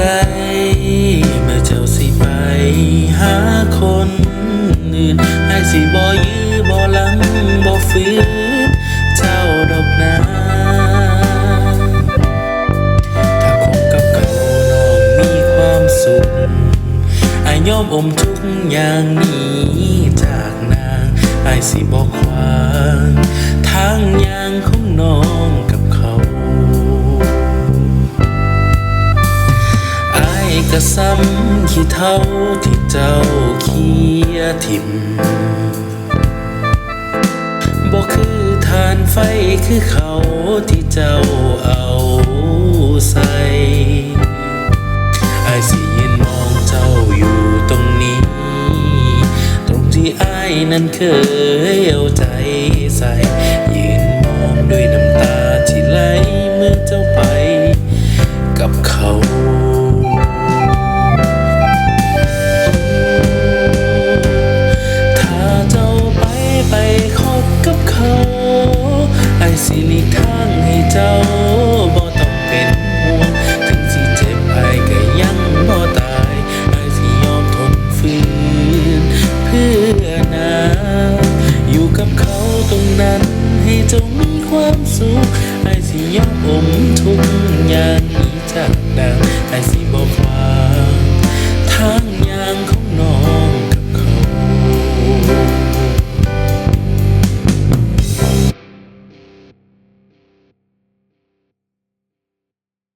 ใดเมื่อเจ้าสิไปหาคนอื่นให้สิบ่ยื้อบ่ลังบ่ฟื้นเจ้าดอกนาถ้าคบกับเขาน้องมีความสุขไอ้ยอมอมทุกอย่างนี้จากนางไอ้สิบอกความายกะซ้ำขี้เท่าที่เจ้าเคียทิมบ่คือทานไฟคือเขาที่เจ้าเอาใส่ไอสิยืนมองเจ้าอยู่ตรงนี้ ตรงที่ไอายนั้นเคยเอาใจใส่ นั้น ให้เจ้ามีความสุขไอ้สิยอมอมทุกอย่างนี้จากนาง